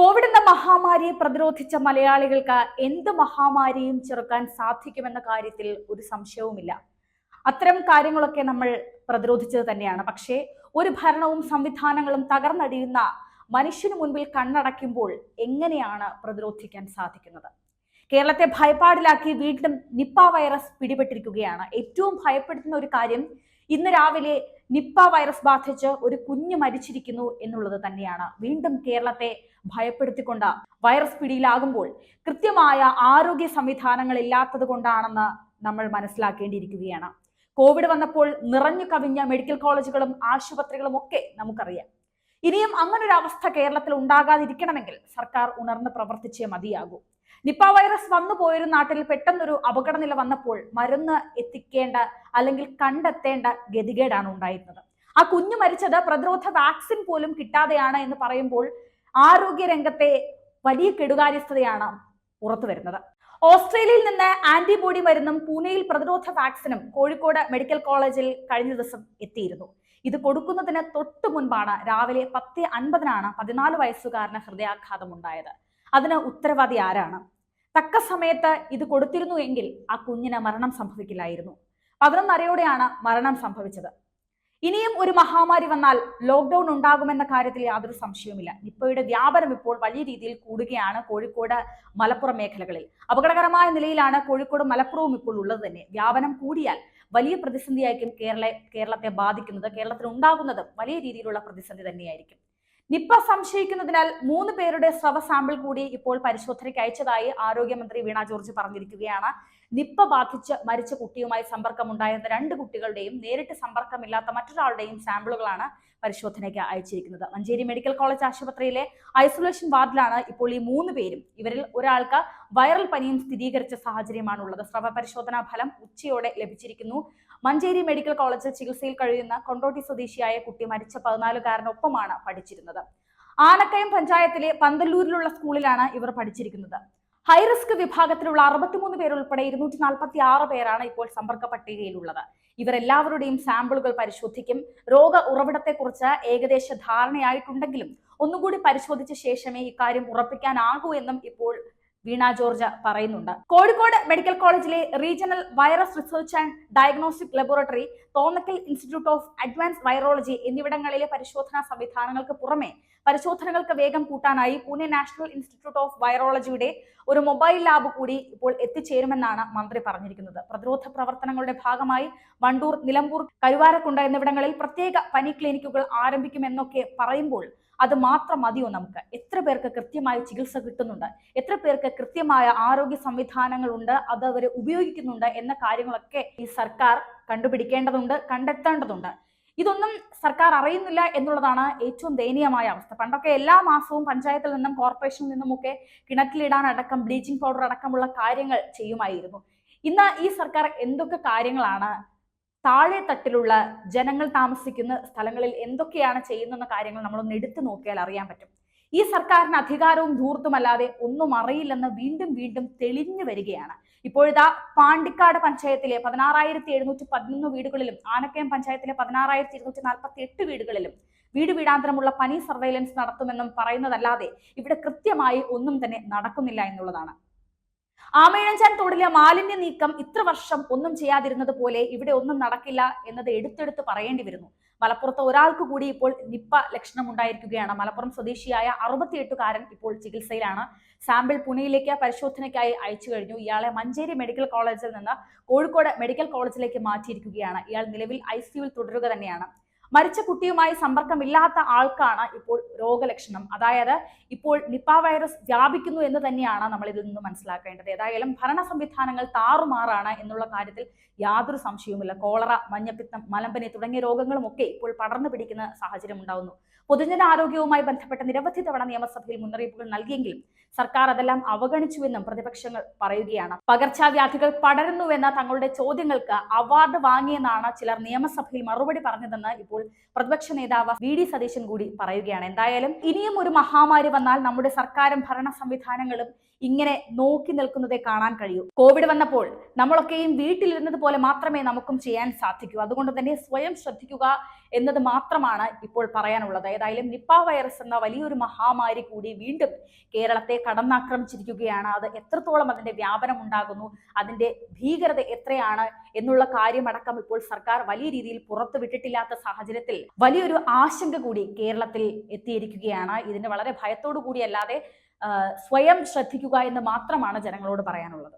Covid എന്ന മഹാമാരിയെ പ്രതിരോധിച്ച മലയാളികൾക്ക് എന്ത് മഹാമാരിയും ചെറുക്കാൻ സാധിക്കുമെന്ന കാര്യത്തിൽ ഒരു സംശയവുമില്ല. അത്തരം കാര്യങ്ങളൊക്കെ നമ്മൾ പ്രതിരോധിച്ചത് തന്നെയാണ്. പക്ഷേ ഒരു ഭരണവും സംവിധാനങ്ങളും തകർന്നടിയുന്ന മനുഷ്യന് മുൻപിൽ കണ്ണടയ്ക്കുമ്പോൾ എങ്ങനെയാണ് പ്രതിരോധിക്കാൻ സാധിക്കുന്നത്? കേരളത്തെ ഭയപ്പാടിലാക്കി വീണ്ടും നിപ്പ വൈറസ് പിടിപെട്ടിരിക്കുകയാണ്. ഏറ്റവും ഭയപ്പെടുത്തുന്ന ഒരു കാര്യം ഇന്ന് രാവിലെ നിപ്പ വൈറസ് ബാധിച്ച് ഒരു കുഞ്ഞ് മരിച്ചിരിക്കുന്നു എന്നുള്ളത് തന്നെയാണ്. വീണ്ടും കേരളത്തെ ഭയപ്പെടുത്തിക്കൊണ്ട് വൈറസ് പിടിയിലാകുമ്പോൾ കൃത്യമായ ആരോഗ്യ സംവിധാനങ്ങൾ ഇല്ലാത്തത് കൊണ്ടാണെന്ന് നമ്മൾ മനസ്സിലാക്കേണ്ടിയിരിക്കുകയാണ്. കോവിഡ് വന്നപ്പോൾ നിറഞ്ഞു കവിഞ്ഞ മെഡിക്കൽ കോളേജുകളും ആശുപത്രികളും ഒക്കെ നമുക്കറിയാം. ഇനിയും അങ്ങനൊരവസ്ഥ കേരളത്തിൽ ഉണ്ടാകാതിരിക്കണമെങ്കിൽ സർക്കാർ ഉണർന്ന് പ്രവർത്തിച്ചേ മതിയാകൂ. നിപ്പ വൈറസ് വന്നു പോയൊരു നാട്ടിൽ പെട്ടെന്നൊരു അപകടനില വന്നപ്പോൾ മരുന്ന് എത്തിക്കേണ്ട അല്ലെങ്കിൽ കണ്ടെത്തേണ്ട ഗതികേടാണ് ഉണ്ടായിരുന്നത്. ആ കുഞ്ഞു മരിച്ചത് പ്രതിരോധ വാക്സിൻ പോലും കിട്ടാതെയാണ് എന്ന് പറയുമ്പോൾ ആരോഗ്യ രംഗത്തെ വലിയ കെടുകാര്യസ്ഥതയാണ് പുറത്തു വരുന്നത്. ഓസ്ട്രേലിയയിൽ നിന്ന് ആന്റിബോഡി മരുന്നും പൂനെയിൽ പ്രതിരോധ വാക്സിനും കോഴിക്കോട് മെഡിക്കൽ കോളേജിൽ കഴിഞ്ഞ ദിവസം എത്തിയിരുന്നു. ഇത് കൊടുക്കുന്നതിന് തൊട്ടു മുൻപാണ് രാവിലെ പത്ത് അൻപതിനാണ് പതിനാല് വയസ്സുകാരന് ഹൃദയാഘാതം ഉണ്ടായത് അതിന് ഉത്തരവാദി ആരാണ്? തക്ക സമയത്ത് ഇത് കൊടുത്തിരുന്നു എങ്കിൽ ആ കുഞ്ഞിന് മരണം സംഭവിക്കില്ലായിരുന്നു. പതിനൊന്നരയോടെയാണ് മരണം സംഭവിച്ചത്. ഇനിയും ഒരു മഹാമാരി വന്നാൽ ലോക്ക്ഡൌൺ ഉണ്ടാകുമെന്ന കാര്യത്തിൽ യാതൊരു സംശയവുമില്ല. നിപ്പയുടെ വ്യാപനം ഇപ്പോൾ വലിയ രീതിയിൽ കൂടുകയാണ് കോഴിക്കോട് മലപ്പുറം മേഖലകളിൽ. അപകടകരമായ നിലയിലാണ് കോഴിക്കോട് മലപ്പുറവും ഇപ്പോൾ ഉള്ളത് തന്നെ. വ്യാപനം കൂടിയാൽ വലിയ പ്രതിസന്ധിയായിരിക്കും കേരള കേരളത്തെ ബാധിക്കുന്നത്. കേരളത്തിൽ ഉണ്ടാകുന്നത് വലിയ രീതിയിലുള്ള പ്രതിസന്ധി തന്നെയായിരിക്കും. നിപ്പ സംശയിക്കുന്നതിനാൽ മൂന്ന് പേരുടെ സ്രവ സാമ്പിൾ കൂടി ഇപ്പോൾ പരിശോധനയ്ക്ക് അയച്ചതായി ആരോഗ്യമന്ത്രി വീണ ജോർജ് പറഞ്ഞിരിക്കുകയാണ്. നിപ്പ ബാധിച്ച് മരിച്ച കുട്ടിയുമായി സമ്പർക്കമുണ്ടായിരുന്ന രണ്ട് കുട്ടികളുടെയും നേരിട്ട് സമ്പർക്കമില്ലാത്ത മറ്റൊരാളുടെയും സാമ്പിളുകളാണ് പരിശോധനയ്ക്ക് അയച്ചിരിക്കുന്നത്. മഞ്ചേരി മെഡിക്കൽ കോളേജ് ആശുപത്രിയിലെ ഐസൊലേഷൻ വാർഡിലാണ് ഇപ്പോൾ ഈ മൂന്ന് പേരും. ഇവരിൽ ഒരാൾക്ക് വൈറൽ പനിയും സ്ഥിരീകരിച്ച സാഹചര്യമാണുള്ളത്. സ്രവ പരിശോധനാ ഫലം ഉച്ചയോടെ ലഭിച്ചിരിക്കുന്നു. മഞ്ചേരി മെഡിക്കൽ കോളേജിൽ ചികിത്സയിൽ കഴിയുന്ന കൊണ്ടോട്ടി സ്വദേശിയായ കുട്ടി മരിച്ച പതിനാലുകാരനൊപ്പമാണ് പഠിച്ചിരുന്നത്. ആനക്കയം പഞ്ചായത്തിലെ പന്തല്ലൂരിലുള്ള സ്കൂളിലാണ് ഇവർ പഠിച്ചിരിക്കുന്നത്. ഹൈറിസ്ക് വിഭാഗത്തിലുള്ള അറുപത്തിമൂന്ന് പേരുൾപ്പെടെ ഇരുന്നൂറ്റി നാൽപ്പത്തി ആറ് പേരാണ് ഇപ്പോൾ സമ്പർക്ക പട്ടികയിലുള്ളത് ഇവരെല്ലാവരുടെയും സാമ്പിളുകൾ പരിശോധിക്കും. രോഗ ഉറവിടത്തെക്കുറിച്ച് ഏകദേശ ധാരണയായിട്ടുണ്ടെങ്കിലും ഒന്നുകൂടി പരിശോധിച്ച ശേഷമേ ഇക്കാര്യം ഉറപ്പിക്കാനാകൂ എന്നും ഇപ്പോൾ വീണ ജോർജ് പറയുന്നുണ്ട്. കോഴിക്കോട് മെഡിക്കൽ കോളേജിലെ regional virus research and diagnostic laboratory Thonnakkal institute of advance virology എന്നിവിടങ്ങളിലെ പരിശോധനാ സംവിധാനങ്ങൾക്ക് പുറമെ പരിശോധനകൾക്ക് വേഗം കൂട്ടാനായി പൂനെ നാഷണൽ ഇൻസ്റ്റിറ്റ്യൂട്ട് ഓഫ് വൈറോളജിയുടെ ഒരു മൊബൈൽ ലാബ് കൂടി ഇപ്പോൾ എത്തിച്ചേരുമെന്നാണ് മന്ത്രി പറഞ്ഞിരിക്കുന്നത്. പ്രതിരോധ പ്രവർത്തനങ്ങളുടെ ഭാഗമായി വണ്ടൂർ നിലമ്പൂർ കരുവാരക്കുണ്ട് എന്നിവിടങ്ങളിൽ പ്രത്യേക പനി ക്ലിനിക്കുകൾ ആരംഭിക്കുമെന്നൊക്കെ പറയുമ്പോൾ അത് മാത്രം മതിയോ നമുക്ക്? എത്ര പേർക്ക് കൃത്യമായ ചികിത്സ കിട്ടുന്നുണ്ട്? എത്ര പേർക്ക് കൃത്യമായ ആരോഗ്യ സംവിധാനങ്ങളുണ്ട്? അത് അവർ ഉപയോഗിക്കുന്നുണ്ട് എന്ന കാര്യങ്ങളൊക്കെ ഈ സർക്കാർ കണ്ടുപിടിക്കേണ്ടതുണ്ട് കണ്ടെത്തേണ്ടതുണ്ട്. ഇതൊന്നും സർക്കാർ അറിയുന്നില്ല എന്നുള്ളതാണ് ഏറ്റവും ദയനീയമായ അവസ്ഥ. പണ്ടൊക്കെ എല്ലാ മാസവും പഞ്ചായത്തിൽ നിന്നും കോർപ്പറേഷനിൽ നിന്നുമൊക്കെ കിണറ്റിലിടാൻ അടക്കം ബ്ലീച്ചിങ് പൗഡർ അടക്കമുള്ള കാര്യങ്ങൾ ചെയ്യുമായിരുന്നു. ഇന്ന് ഈ സർക്കാർ എന്തൊക്കെ കാര്യങ്ങളാണ് താഴെ തട്ടിലുള്ള ജനങ്ങൾ താമസിക്കുന്ന സ്ഥലങ്ങളിൽ എന്തൊക്കെയാണ് ചെയ്യുന്നെന്ന കാര്യങ്ങൾ നമ്മളൊന്ന് എടുത്തു നോക്കിയാൽ അറിയാൻ പറ്റും. ഈ സർക്കാരിന് അധികാരവും ധൂർത്തുമല്ലാതെ ഒന്നും അറിയില്ലെന്ന് വീണ്ടും വീണ്ടും തെളിഞ്ഞു വരികയാണ്. ഇപ്പോഴിതാ പാണ്ടിക്കാട് പഞ്ചായത്തിലെ പതിനാറായിരത്തി എഴുന്നൂറ്റി പതിനൊന്ന് വീടുകളിലും ആനക്കയം പഞ്ചായത്തിലെ പതിനാറായിരത്തി ഇരുന്നൂറ്റി നാൽപ്പത്തി എട്ട് വീടുകളിലും വീട് വീടാന്തരമുള്ള പനി സർവൈലൻസ് നടത്തുമെന്നും പറയുന്നതല്ലാതെ ഇവിടെ കൃത്യമായി ഒന്നും തന്നെ നടക്കുന്നില്ല എന്നുള്ളതാണ്. ആമയിഴഞ്ചാൻ തോടിലെ മാലിന്യ നീക്കം ഇത്ര വർഷം ഒന്നും ചെയ്യാതിരുന്നത് പോലെ ഇവിടെ ഒന്നും നടക്കില്ല എന്നത് എടുത്തെടുത്ത് പറയേണ്ടി വരുന്നു. മലപ്പുറത്ത് ഒരാൾക്ക് കൂടി ഇപ്പോൾ നിപ്പ ലക്ഷണം ഉണ്ടായിരിക്കുകയാണ് മലപ്പുറം സ്വദേശിയായ അറുപത്തിയെട്ടുകാരൻ ഇപ്പോൾ ചികിത്സയിലാണ്. സാമ്പിൾ പുനെയിലേക്ക് പരിശോധനയ്ക്കായി അയച്ചു കഴിഞ്ഞു. ഇയാളെ മഞ്ചേരി മെഡിക്കൽ കോളേജിൽ നിന്ന് കോഴിക്കോട് മെഡിക്കൽ കോളേജിലേക്ക് മാറ്റിയിരിക്കുകയാണ്. ഇയാൾ നിലവിൽ ഐ തുടരുക തന്നെയാണ്. മരിച്ച കുട്ടിയുമായി സമ്പർക്കമില്ലാത്ത ആൾക്കാണ് ഇപ്പോൾ രോഗലക്ഷണം. അതായത് ഇപ്പോൾ നിപ്പ വൈറസ് വ്യാപിക്കുന്നു എന്ന് തന്നെയാണ് നമ്മൾ ഇതിൽ നിന്ന് മനസ്സിലാക്കേണ്ടത്. ഏതായാലും ഭരണ സംവിധാനങ്ങൾ താറുമാറാണ് എന്നുള്ള കാര്യത്തിൽ യാതൊരു സംശയവുമില്ല. കോളറ മഞ്ഞപ്പിത്തം മലമ്പനി തുടങ്ങിയ രോഗങ്ങളും ഒക്കെ ഇപ്പോൾ പടർന്നു പിടിക്കുന്ന സാഹചര്യം ഉണ്ടാകുന്നു പൊതുജന ആരോഗ്യവുമായി ബന്ധപ്പെട്ട നിരവധി തവണ നിയമസഭയിൽ മുന്നറിയിപ്പുകൾ നൽകിയെങ്കിലും സർക്കാർ അതെല്ലാം അവഗണിച്ചുവെന്നും പ്രതിപക്ഷങ്ങൾ പറയുകയാണ്. പകർച്ചവ്യാധികൾ പടരുന്നുവെന്ന തങ്ങളുടെ ചോദ്യങ്ങൾക്ക് അവാർഡ് വാങ്ങിയെന്നാണ് ചിലർ നിയമസഭയിൽ മറുപടി പറഞ്ഞതെന്ന് ഇപ്പോൾ പ്രതിപക്ഷ നേതാവ് വി ഡി സതീശൻ കൂടി പറയുകയാണ്. എന്തായാലും ഇനിയും ഒരു മഹാമാരി വന്നാൽ നമ്മുടെ സർക്കാരും ഭരണ സംവിധാനങ്ങളും ഇങ്ങനെ നോക്കി നിൽക്കുന്നതേ കാണാൻ കഴിയൂ. കോവിഡ് വന്നപ്പോൾ നമ്മളൊക്കെയും വീട്ടിലിരുന്നത് പോലെ മാത്രമേ നമുക്കും ചെയ്യാൻ സാധിക്കൂ. അതുകൊണ്ട് തന്നെ സ്വയം ശ്രദ്ധിക്കുക എന്നത് മാത്രമാണ് ഇപ്പോൾ പറയാനുള്ളത്. ഏതായാലും നിപ്പ വൈറസ് എന്ന വലിയൊരു മഹാമാരി കൂടി വീണ്ടും കേരളത്തെ കടന്നാക്രമിച്ചിരിക്കുകയാണ്. അത് എത്രത്തോളം അതിന്റെ വ്യാപനം ഉണ്ടാകുന്നു? അതിന്റെ ഭീകരത എത്രയാണ് എന്നുള്ള കാര്യമടക്കം ഇപ്പോൾ സർക്കാർ വലിയ രീതിയിൽ പുറത്തു വിട്ടിട്ടില്ലാത്ത സാഹചര്യത്തിൽ വലിയൊരു ആശങ്ക കൂടി കേരളത്തിൽ എത്തിയിരിക്കുകയാണ്. ഇതിന് വളരെ ഭയത്തോടു കൂടിയല്ലാതെ സ്വയം ശ്രദ്ധിക്കുക എന്ന് മാത്രമാണ് ജനങ്ങളോട് പറയാനുള്ളത്.